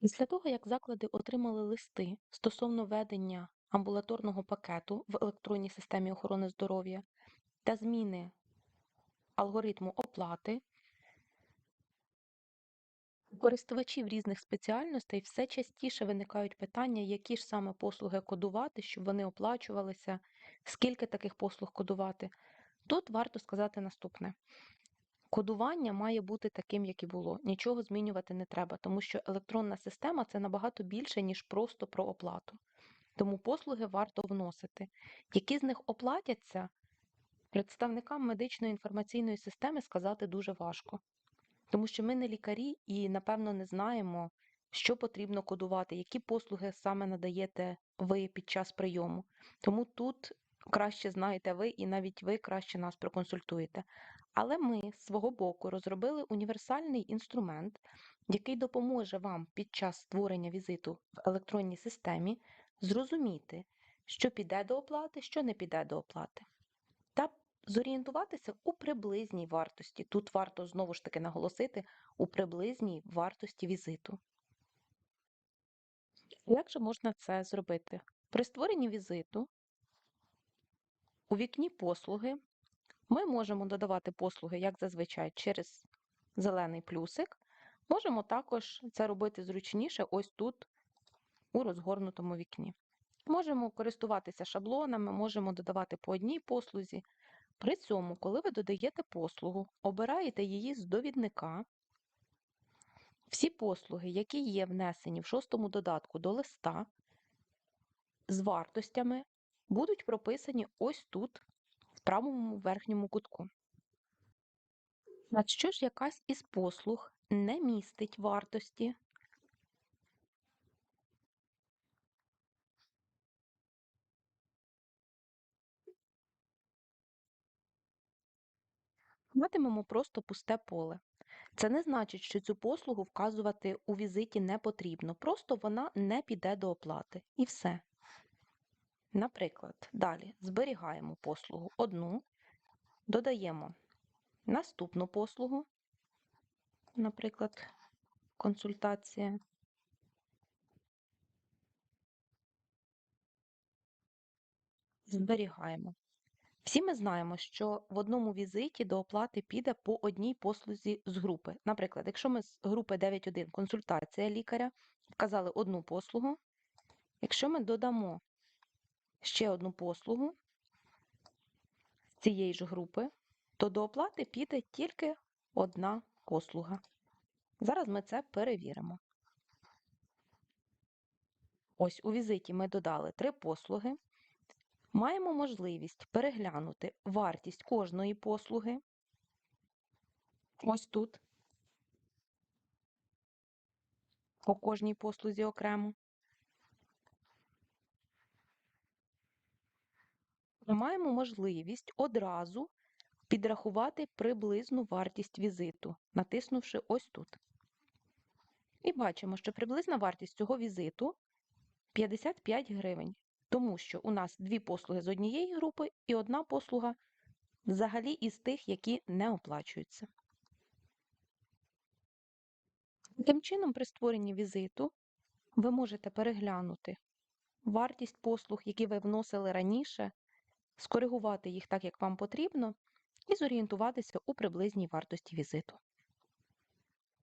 Після того, як заклади отримали листи стосовно ведення амбулаторного пакету в електронній системі охорони здоров'я та зміни алгоритму оплати, користувачів різних спеціальностей все частіше виникають питання, які ж саме послуги кодувати, щоб вони оплачувалися, скільки таких послуг кодувати. Тут варто сказати наступне. Кодування має бути таким, як і було. Нічого змінювати не треба, тому що електронна система це набагато більше, ніж просто про оплату. Тому послуги варто вносити. Які з них оплатяться, представникам медичної інформаційної системи сказати дуже важко. Тому що ми не лікарі і, напевно, не знаємо, що потрібно кодувати, які послуги саме надаєте ви під час прийому. Тому тут краще знаєте ви, і навіть ви краще нас проконсультуєте. Але ми з свого боку розробили універсальний інструмент, який допоможе вам під час створення візиту в електронній системі зрозуміти, що піде до оплати, що не піде до оплати. Та зорієнтуватися у приблизній вартості. Тут варто знову ж таки наголосити у приблизній вартості візиту. Як же можна це зробити? При створенні візиту у вікні послуги ми можемо додавати послуги, як зазвичай, через зелений плюсик. Можемо також це робити зручніше ось тут, у розгорнутому вікні. Можемо користуватися шаблонами, можемо додавати по одній послузі. При цьому, коли ви додаєте послугу, обираєте її з довідника. Всі послуги, які є внесені в шостому додатку до листа, з вартостями, будуть прописані ось тут, в правому верхньому кутку. Якщо ж якась із послуг не містить вартості, матимемо просто пусте поле. Це не значить, що цю послугу вказувати у візиті не потрібно, просто вона не піде до оплати. І все. Наприклад, далі зберігаємо послугу одну, додаємо наступну послугу, наприклад, консультація. Зберігаємо. Всі ми знаємо, що в одному візиті до оплати піде по одній послузі з групи. Наприклад, якщо ми з групи 9.1 консультація лікаря вказали одну послугу, якщо ми додамо ще одну послугу з цієї ж групи, то до оплати піде тільки одна послуга. Зараз ми це перевіримо. Ось у візиті ми додали три послуги. Маємо можливість переглянути вартість кожної послуги. Ось тут. По кожній послузі окремо. Ми маємо можливість одразу підрахувати приблизну вартість візиту, натиснувши ось тут. І бачимо, що приблизна вартість цього візиту 55 гривень, тому що у нас дві послуги з однієї групи і одна послуга взагалі із тих, які не оплачуються. Таким чином, при створенні візиту ви можете переглянути вартість послуг, які ви вносили раніше, скоригувати їх так, як вам потрібно, і зорієнтуватися у приблизній вартості візиту.